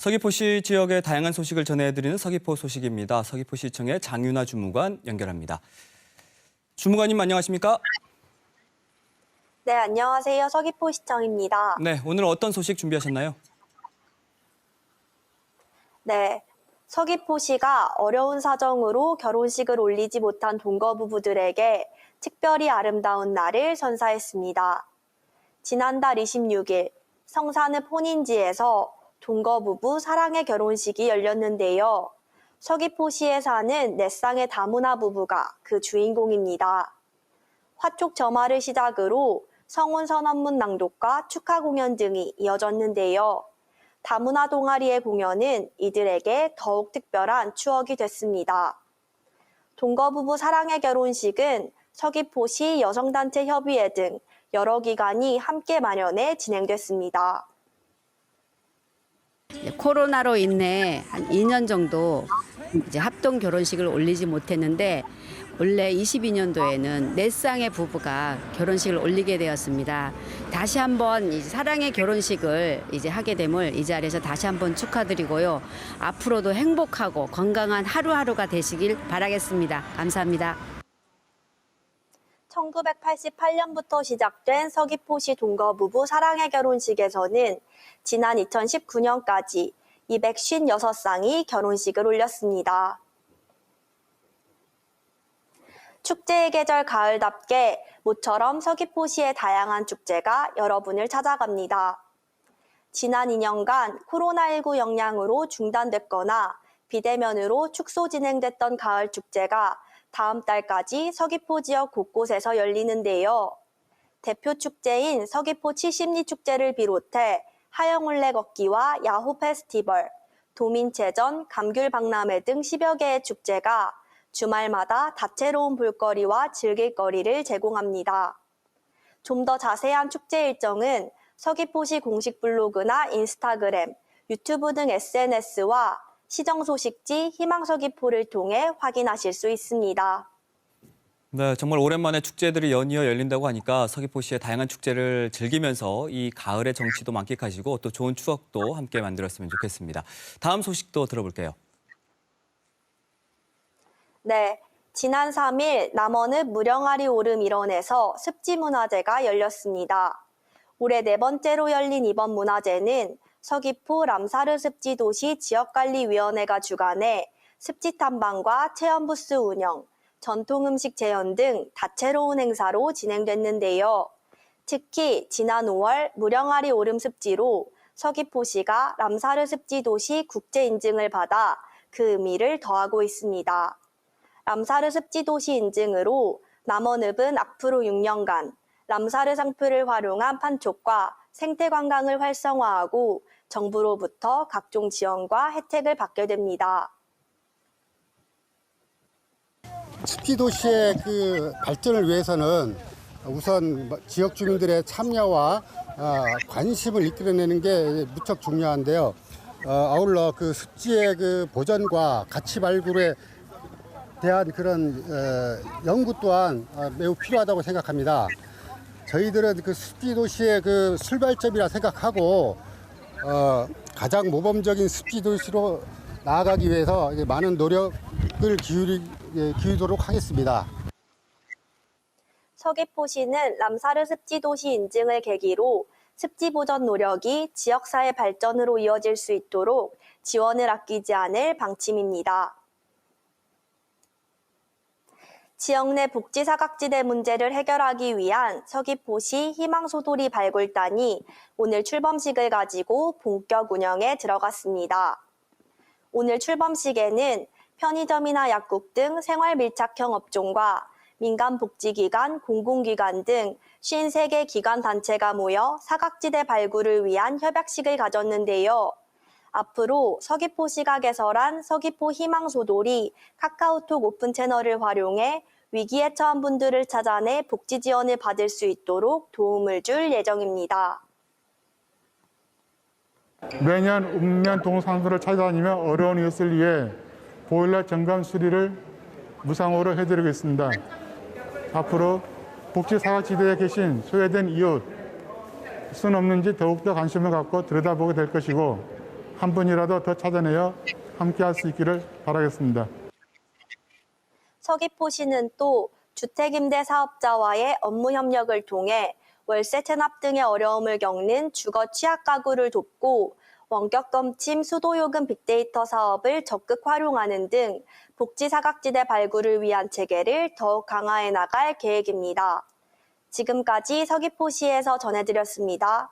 서귀포시 지역의 다양한 소식을 전해드리는 서귀포 소식입니다. 서귀포시청의 장윤아 주무관 연결합니다. 주무관님 안녕하십니까? 네, 안녕하세요. 서귀포시청입니다. 네, 오늘 어떤 소식 준비하셨나요? 네. 서귀포시가 어려운 사정으로 결혼식을 올리지 못한 동거 부부들에게 특별히 아름다운 날을 선사했습니다. 지난달 26일 성산읍 혼인지에서 동거 부부 사랑의 결혼식이 열렸는데요. 서귀포시에 사는 넷상의 다문화 부부가 그 주인공입니다. 화촉 점화를 시작으로 성혼 선언문 낭독과 축하 공연 등이 이어졌는데요. 다문화 동아리의 공연은 이들에게 더욱 특별한 추억이 됐습니다. 동거부부 사랑의 결혼식은 서귀포시 여성단체 협의회 등 여러 기관이 함께 마련해 진행됐습니다. 코로나로 인해 한 2년 정도 이제 합동 결혼식을 올리지 못했는데 원래 22년도에는 네 쌍의 부부가 결혼식을 올리게 되었습니다. 다시 한번 이 사랑의 결혼식을 이제 하게 됨을 이 자리에서 다시 한번 축하드리고요. 앞으로도 행복하고 건강한 하루하루가 되시길 바라겠습니다. 감사합니다. 1988년부터 시작된 서귀포시 동거부부 사랑의 결혼식에서는 지난 2019년까지 256쌍이 결혼식을 올렸습니다. 축제의 계절 가을답게 모처럼 서귀포시의 다양한 축제가 여러분을 찾아갑니다. 지난 2년간 코로나19 영향으로 중단됐거나 비대면으로 축소 진행됐던 가을 축제가 다음 달까지 서귀포 지역 곳곳에서 열리는데요. 대표 축제인 서귀포 칠십리 축제를 비롯해 하영올레 걷기와 야호 페스티벌, 도민체전, 감귤박람회 등 10여 개의 축제가 주말마다 다채로운 볼거리와 즐길거리를 제공합니다. 좀 더 자세한 축제 일정은 서귀포시 공식 블로그나 인스타그램, 유튜브 등 SNS와 시정 소식지 희망서귀포를 통해 확인하실 수 있습니다. 네, 정말 오랜만에 축제들이 연이어 열린다고 하니까 서귀포시의 다양한 축제를 즐기면서 이 가을의 정취도 만끽하시고 또 좋은 추억도 함께 만들었으면 좋겠습니다. 다음 소식도 들어볼게요. 네, 지난 3일 남원읍 무령아리 오름 일원에서 습지 문화제가 열렸습니다. 올해 네 번째로 열린 이번 문화제는 서귀포 람사르 습지 도시 지역관리위원회가 주관해 습지 탐방과 체험 부스 운영, 전통 음식 재현 등 다채로운 행사로 진행됐는데요. 특히 지난 5월 무령아리 오름 습지로 서귀포시가 람사르 습지 도시 국제 인증을 받아 그 의미를 더하고 있습니다. 람사르 습지 도시 인증으로 남원읍은 앞으로 6년간 람사르 상표를 활용한 판촉과 생태 관광을 활성화하고 정부로부터 각종 지원과 혜택을 받게 됩니다. 습지 도시의 그 발전을 위해서는 우선 뭐 지역 주민들의 참여와 아, 관심을 이끌어내는 게 무척 중요한데요. 어, 아울러 그 습지의 그 보전과 가치 발굴에 대한 그런 어, 연구 또한 어, 매우 필요하다고 생각합니다. 저희들은 그 습지 도시의 그 출발점이라 생각하고 어, 가장 모범적인 습지 도시로 나아가기 위해서 많은 노력을 기울이, 예, 기울이도록 하겠습니다. 서귀포시는 람사르 습지 도시 인증을 계기로 습지 보전 노력이 지역사회 발전으로 이어질 수 있도록 지원을 아끼지 않을 방침입니다. 지역 내 복지 사각지대 문제를 해결하기 위한 서귀포시 희망소돌이 발굴단이 오늘 출범식을 가지고 본격 운영에 들어갔습니다. 오늘 출범식에는 편의점이나 약국 등 생활 밀착형 업종과 민간 복지기관, 공공기관 등 53개 기관 단체가 모여 사각지대 발굴을 위한 협약식을 가졌는데요. 앞으로 서귀포시가 개설한 서귀포 희망소돌이 카카오톡 오픈 채널을 활용해 위기에 처한 분들을 찾아내 복지 지원을 받을 수 있도록 도움을 줄 예정입니다. 매년 읍면 동산소를 찾아다니며 어려운 이웃을 위해 보일러 점검 수리를 무상으로 해드리고 있습니다. 앞으로 복지 사각지대에 계신 소외된 이웃 순 없는지 더욱더 관심을 갖고 들여다보게 될 것이고 한 분이라도 더 찾아내어 함께할 수 있기를 바라겠습니다. 서귀포시는 또 주택임대 사업자와의 업무 협력을 통해 월세 체납 등의 어려움을 겪는 주거 취약 가구를 돕고 원격 검침 수도요금 빅데이터 사업을 적극 활용하는 등 복지 사각지대 발굴을 위한 체계를 더욱 강화해 나갈 계획입니다. 지금까지 서귀포시에서 전해드렸습니다.